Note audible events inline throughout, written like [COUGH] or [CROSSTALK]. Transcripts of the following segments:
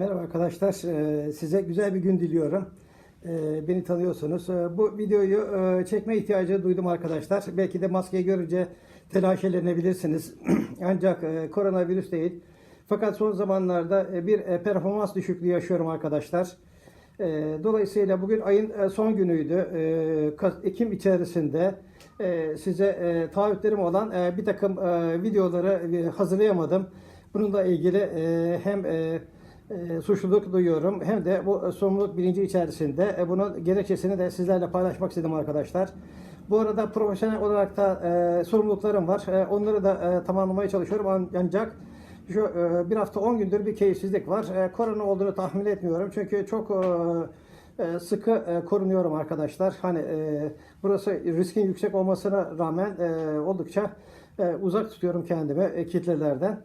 Merhaba arkadaşlar, Ee, size güzel bir gün diliyorum. Ee, Beni tanıyorsunuz. Ee, Bu videoyu e, çekme ihtiyacı duydum arkadaşlar. Belki de maskeyi görünce telaşelenebilirsiniz. [CLEARS THROAT] Ancak e, koronavirüs değil. Fakat son zamanlarda e, bir e, performans düşüklüğü yaşıyorum arkadaşlar. Dolayısıyla bugün ayın e, son günüydü. Ekim içerisinde e, size e, taahhütlerim olan e, bir takım e, videoları e, hazırlayamadım. Bununla ilgili e, hem e, e, suçluluk duyuyorum hem de bu sorumluluk bilinci içerisinde e, bunun gerekçesini de sizlerle paylaşmak istedim arkadaşlar. Bu arada profesyonel olarak da e, sorumluluklarım var. E, onları da e, tamamlamaya çalışıyorum An- ancak şu e, bir hafta 10 gündür bir keyifsizlik var. E, korona olduğunu tahmin etmiyorum çünkü çok e, e, sıkı e, korunuyorum arkadaşlar. Hani e, burası riskin yüksek olmasına rağmen e, oldukça e, uzak tutuyorum kendimi e, kitlelerden.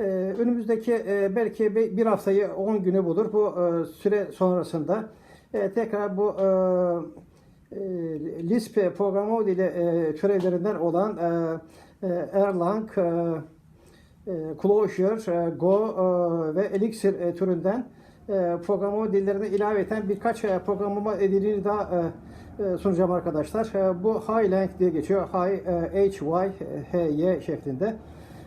Ee, önümüzdeki e, belki bir haftayı 10 günü bulur. Bu e, süre sonrasında e, tekrar bu Lisp programı dili e, türevlerinden olan Erlang, Clojure, Go ve Elixir türünden e, programlama dillerine ilave eden birkaç e, programlama dilini daha e, sunacağım arkadaşlar. E, bu Highlang diye geçiyor. High, e, H-Y, şeklinde.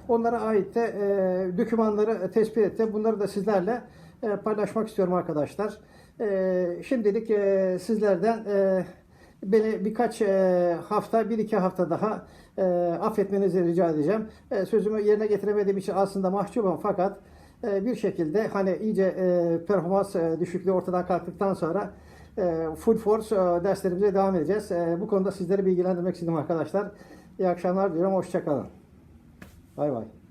Onlara ait de e, dokümanları tespit ettim. Bunları da sizlerle e, paylaşmak istiyorum arkadaşlar. E, şimdilik e, sizlerden e, beni birkaç e, hafta, bir iki hafta daha e, affetmenizi rica edeceğim. E, sözümü yerine getiremediğim için aslında mahcubum fakat e, bir şekilde hani iyice e, performans e, düşüklüğü ortadan kalktıktan sonra e, full force e, derslerimize devam edeceğiz. E, bu konuda sizleri bilgilendirmek istedim arkadaşlar. İyi akşamlar diliyorum. Hoşçakalın. Bay bay.